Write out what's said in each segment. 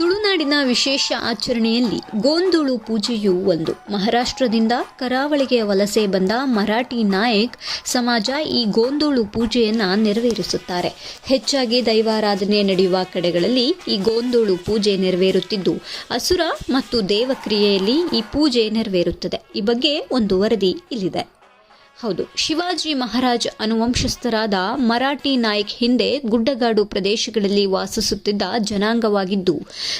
ನಾಡಿನ ವಿಶೇಷ ಆಚರಣೆಯಲ್ಲಿ ಗೋಂದುಳು ಪೂಜೆಯು ಒಂದು. ಮಹಾರಾಷ್ಟ್ರದಿಂದ ಕರಾವಳಿಗೆ ವಲಸೆ ಬಂದ ಮರಾಠಿ ನಾಯಕ್ ಸಮಾಜ ಈ ಗೋಂದುಳು ಪೂಜೆಯನ್ನು ನೆರವೇರಿಸುತ್ತಾರೆ. ಹೆಚ್ಚಾಗಿ ದೈವಾರಾಧನೆ ನಡೆಯುವ ಕಡೆಗಳಲ್ಲಿ ಈ ಗೋಂದುಳು ಪೂಜೆ ನೆರವೇರುತ್ತಿದ್ದು, ಅಸುರ ಮತ್ತು ದೇವಕ್ರಿಯೆಯಲ್ಲಿ ಈ ಪೂಜೆ ನೆರವೇರುತ್ತದೆ. ಈ ಬಗ್ಗೆ ಒಂದು ವರದಿ ಇಲ್ಲಿದೆ. ಹೌದು. ಶಿವಾಜಿ ಮಹಾರಾಜ್ ಅನುವಂಶಸ್ಥರಾದ ಮರಾಠಿ ನಾಯಕ್ ಹಿಂದೆ ಗುಡ್ಡಗಾಡು ಪ್ರದೇಶಗಳಲ್ಲಿ ವಾಸಿಸುತ್ತಿದ್ದ ಜನಾಂಗವಾಗಿದ್ದು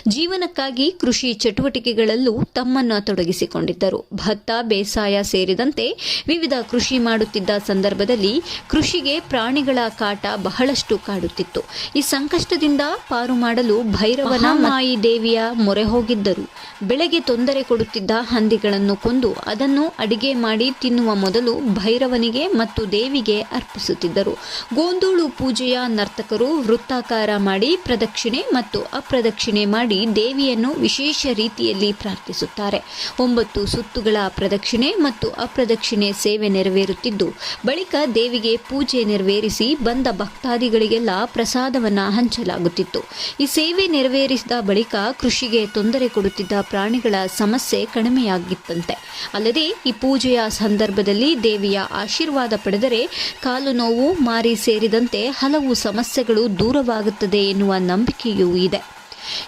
ಜೀವನಕ್ಕಾಗಿ ಕೃಷಿ ಚಟುವಟಿಕೆಗಳಲ್ಲೂ ತಮ್ಮನ್ನು ತೊಡಗಿಸಿಕೊಂಡಿದ್ದರು. ಭತ್ತ ಬೇಸಾಯ ಸೇರಿದಂತೆ ವಿವಿಧ ಕೃಷಿ ಮಾಡುತ್ತಿದ್ದ ಸಂದರ್ಭದಲ್ಲಿ ಕೃಷಿಗೆ ಪ್ರಾಣಿಗಳ ಕಾಟ ಬಹಳಷ್ಟು ಕಾಡುತ್ತಿತ್ತು. ಈ ಸಂಕಷ್ಟದಿಂದ ಪಾರು ಮಾಡಲು ಭೈರವನ ಮಾಯಿ ದೇವಿಯ ಮೊರೆ ಹೋಗಿದ್ದರು. ಬೆಳೆಗೆ ತೊಂದರೆ ಕೊಡುತ್ತಿದ್ದ ಹಂದಿಗಳನ್ನು ಕೊಂದು ಅದನ್ನು ಅಡಿಗೆ ಮಾಡಿ ತಿನ್ನುವ ಮೊದಲು ಭೈರವನಿಗೆ ಮತ್ತು ದೇವಿಗೆ ಅರ್ಪಿಸುತ್ತಿದ್ದರು. ಗೋಂದೋಳು ಪೂಜೆಯ ನರ್ತಕರು ವೃತ್ತಾಕಾರ ಮಾಡಿ ಪ್ರದಕ್ಷಿಣೆ ಮತ್ತು ಅಪ್ರದಕ್ಷಿಣೆ ಮಾಡಿ ದೇವಿಯನ್ನು ವಿಶೇಷ ರೀತಿಯಲ್ಲಿ ಪ್ರಾರ್ಥಿಸುತ್ತಾರೆ. ಒಂಬತ್ತು ಸುತ್ತುಗಳ ಪ್ರದಕ್ಷಿಣೆ ಮತ್ತು ಅಪ್ರದಕ್ಷಿಣೆ ಸೇವೆ ನೆರವೇರುತ್ತಿದ್ದು, ಬಳಿಕ ದೇವಿಗೆ ಪೂಜೆ ನೆರವೇರಿಸಿ ಬಂದ ಭಕ್ತಾದಿಗಳಿಗೆಲ್ಲ ಪ್ರಸಾದವನ್ನು ಹಂಚಲಾಗುತ್ತಿತ್ತು. ಈ ಸೇವೆ ನೆರವೇರಿಸಿದ ಬಳಿಕ ಕೃಷಿಗೆ ತೊಂದರೆ ಕೊಡುತ್ತಿದ್ದ ಪ್ರಾಣಿಗಳ ಸಮಸ್ಯೆ ಕಡಿಮೆಯಾಗಿತ್ತಂತೆ. ಅಲ್ಲದೆ ಈ ಪೂಜೆಯ ಸಂದರ್ಭದಲ್ಲಿ ದೇವಿಯ ಆಶೀರ್ವಾದ ಪಡೆದರೆ ಕಾಲು ನೋವು, ಮಾರಿ ಸೇರಿದಂತೆ ಹಲವು ಸಮಸ್ಯೆಗಳು ದೂರವಾಗುತ್ತದೆ ಎನ್ನುವ ನಂಬಿಕೆಯೂ ಇದೆ.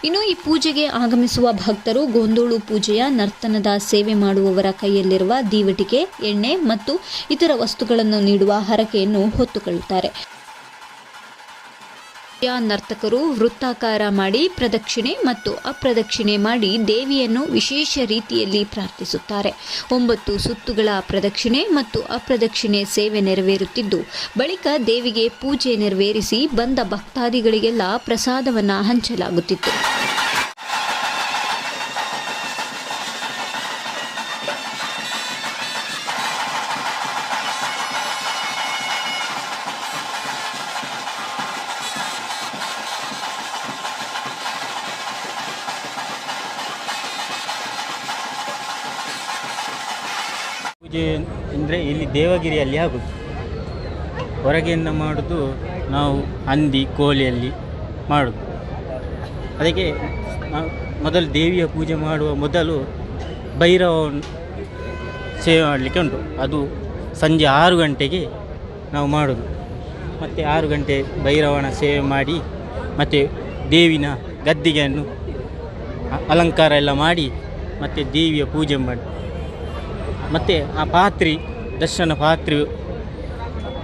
ಇನ್ನು ಈ ಪೂಜೆಗೆ ಆಗಮಿಸುವ ಭಕ್ತರು ಗೊಂದೋಳು ಪೂಜೆಯ ನರ್ತನದ ಸೇವೆ ಮಾಡುವವರ ಕೈಯಲ್ಲಿರುವ ದೀವಟಿಕೆ, ಎಣ್ಣೆ ಮತ್ತು ಇತರ ವಸ್ತುಗಳನ್ನು ನೀಡುವ ಹರಕೆಯನ್ನು ಹೊತ್ತುಕೊಳ್ಳುತ್ತಾರೆ. ಯ ನರ್ತಕರು ವೃತ್ತಾಕಾರ ಮಾಡಿ ಪ್ರದಕ್ಷಿಣೆ ಮತ್ತು ಅಪ್ರದಕ್ಷಿಣೆ ಮಾಡಿ ದೇವಿಯನ್ನು ವಿಶೇಷ ರೀತಿಯಲ್ಲಿ ಪ್ರಾರ್ಥಿಸುತ್ತಾರೆ. ಒಂಬತ್ತು ಸುತ್ತುಗಳ ಪ್ರದಕ್ಷಿಣೆ ಮತ್ತು ಅಪ್ರದಕ್ಷಿಣೆ ಸೇವೆ ನೆರವೇರುತ್ತಿದ್ದು, ಬಳಿಕ ದೇವಿಗೆ ಪೂಜೆ ನೆರವೇರಿಸಿ ಬಂದ ಭಕ್ತಾದಿಗಳಿಗೆಲ್ಲ ಪ್ರಸಾದವನ್ನು ಹಂಚಲಾಗುತ್ತಿತ್ತು. ಪೂಜೆ ಅಂದರೆ ಇಲ್ಲಿ ದೇವಗಿರಿಯಲ್ಲಿ ಆಗೋದು. ಹೊರಗೆಯಿಂದ ಮಾಡೋದು ನಾವು ಹಂದಿ, ಕೋಳಿಯಲ್ಲಿ ಮಾಡೋದು. ಅದಕ್ಕೆ ಮೊದಲು ದೇವಿಯ ಪೂಜೆ ಮಾಡುವ ಮೊದಲು ಭೈರವವನ್ನು ಸೇವೆ ಮಾಡಲಿಕ್ಕೆ ಉಂಟು. ಅದು ಸಂಜೆ ಆರು ಗಂಟೆಗೆ ನಾವು ಮಾಡೋದು. ಮತ್ತು ಆರು ಗಂಟೆ ಭೈರವನ ಸೇವೆ ಮಾಡಿ, ಮತ್ತು ದೇವಿನ ಗದ್ದಿಗೆಯನ್ನು ಅಲಂಕಾರ ಎಲ್ಲ ಮಾಡಿ, ಮತ್ತು ದೇವಿಯ ಪೂಜೆ ಮಾಡಿ. ಮತ್ತು ಆ ಪಾತ್ರಿ, ದರ್ಶನ ಪಾತ್ರಿ,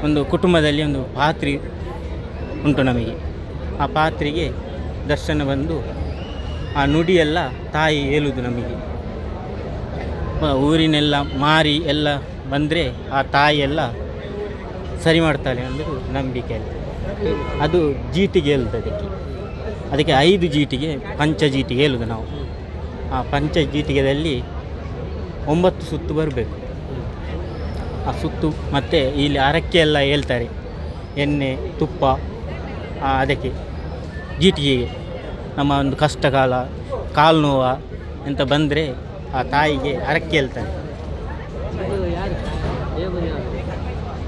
ಒಂದು ಕುಟುಂಬದಲ್ಲಿ ಒಂದು ಪಾತ್ರಿ ಉಂಟು ನಮಗೆ. ಆ ಪಾತ್ರೆಗೆ ದರ್ಶನ ಬಂದು ಆ ನುಡಿಯೆಲ್ಲ ತಾಯಿ ಹೇಳುವುದು ನಮಗೆ. ಊರಿನೆಲ್ಲ ಮಾರಿ ಎಲ್ಲ ಬಂದರೆ ಆ ತಾಯಿಯೆಲ್ಲ ಸರಿ ಮಾಡ್ತಾಳೆ ಅಂದರೆ ನಂಬಿಕೆ ಅದು ಜೀಟಿಗೆ ಹೇಳುದು ಅದಕ್ಕೆ. ಅದಕ್ಕೆ ಐದು ಜೀಟಿಗೆ, ಪಂಚ ಜೀಟಿಗೆ ಹೇಳುದು ನಾವು. ಆ ಪಂಚ ಜೀಟಿಗೆದಲ್ಲಿ ಒಂಬತ್ತು ಸುತ್ತು ಬರಬೇಕು. ಆ ಸುತ್ತು ಮತ್ತು ಇಲ್ಲಿ ಅರಕ್ಕೆ ಎಲ್ಲ ಹೇಳ್ತಾರೆ. ಎಣ್ಣೆ ತುಪ್ಪ ಅದಕ್ಕೆ ಜೀಟಿಗೆಗೆ. ನಮ್ಮ ಒಂದು ಕಷ್ಟಕಾಲ ಕಾಲು ನೋವ ಅಂತ ಬಂದರೆ ಆ ತಾಯಿಗೆ ಅರಕ್ಕೆ ಹೇಳ್ತಾರೆ.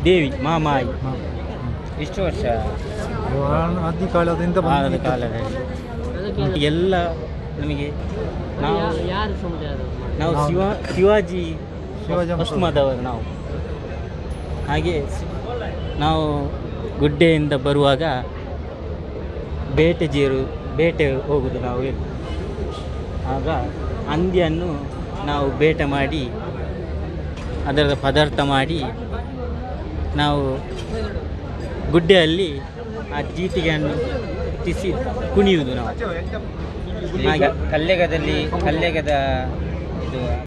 ದೇವಿ ಮಾಮಾಯಿ. ಎಷ್ಟು ವರ್ಷ? ಆದಿ ಕಾಲದಿಂದ ಆದ ಕಾಲದಲ್ಲಿ. ಎಲ್ಲ ನಮಗೆ ನಾವು ಯಾರು ಸಮುದಾಯ ನಾವು ಶಿವ ಶಿವಾಜಿ. ಪಶ್ಚಿಮದವರು ನಾವು ಹಾಗೆ ನಾವು ಗುಡ್ಡೆಯಿಂದ ಬರುವಾಗ ಬೇಟೆ ಜೇರು ಬೇಟೆ ಹೋಗುದು ನಾವು. ಆಗ ಹಂದಿಯನ್ನು ನಾವು ಬೇಟೆ ಮಾಡಿ ಅದರ ಪದಾರ್ಥ ಮಾಡಿ ನಾವು ಗುಡ್ಡೆಯಲ್ಲಿ ಆ ಜೀಟಿಗೆಯನ್ನು ತಿಸಿ ಕುಣಿಯುವುದು ನಾವು ಕಲ್ಲೆಗದಲ್ಲಿ ಕಲ್ಲೆಗದ ಇದು